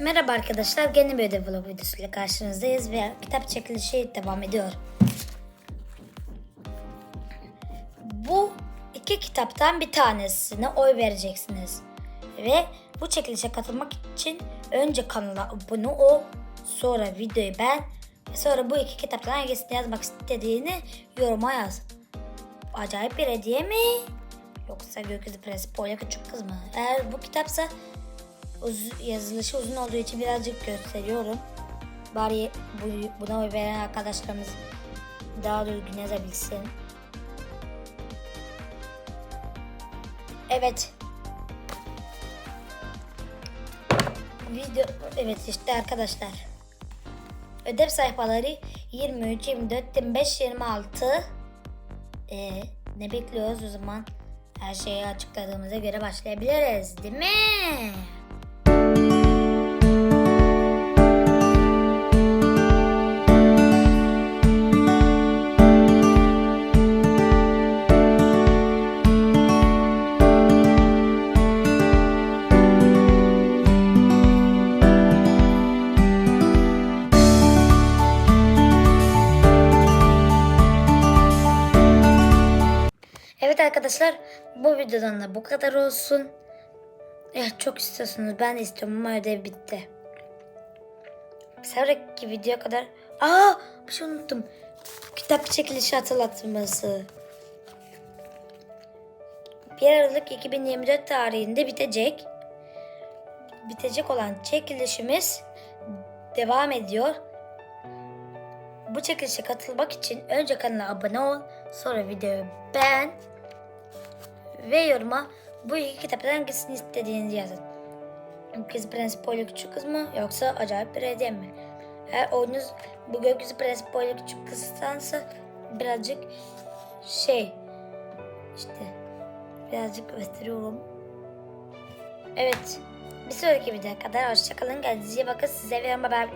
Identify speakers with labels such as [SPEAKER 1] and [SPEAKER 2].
[SPEAKER 1] Merhaba arkadaşlar, yeni bir ödev vlog videosuyla karşınızdayız ve kitap çekilişi devam ediyor. Bu iki kitaptan bir tanesine oy vereceksiniz. Ve bu çekilişe katılmak için önce kanala abone ol, sonra videoyu beğen ve sonra bu iki kitaptan hangisini yazmak istediğini yoruma yaz. Acayip bir hediye mi? Yoksa Gökyüzü Prensi Polya Küçük Kız mı? Eğer bu kitapsa uz- yazılışı uzun olduğu için birazcık gösteriyorum. Bari bu, buna oy veren arkadaşlarımız daha düzgün yazabilsin. Evet. Video evet işte arkadaşlar. Ödev sayfaları 23, 24, 25, 26. Ee, ne bekliyoruz o zaman? Her şeyi açıkladığımıza göre başlayabiliriz değil mi? Evet arkadaşlar bu videodan da bu kadar olsun. Eh, çok istiyorsunuz ben de istiyorum ama ödev bitti. Sonraki videoya kadar... Aa bir şey unuttum. Kitap çekilişi hatırlatması. 1 Aralık 2024 tarihinde bitecek. Bitecek olan çekilişimiz devam ediyor. Bu çekilişe katılmak için önce kanala abone ol, sonra videoyu beğen ve yoruma bu iki kitaptan hangisini istediğinizi yazın. Kız Prens Polly Küçük Kız mı yoksa acayip bir hediye mi? Eğer oyunuz bu Gökyüzü Prens Polly Küçük Kız'tansa birazcık şey işte birazcık gösteriyorum. Evet bir sonraki videoya kadar hoşçakalın. Kendinize iyi bakın. Size ve bye.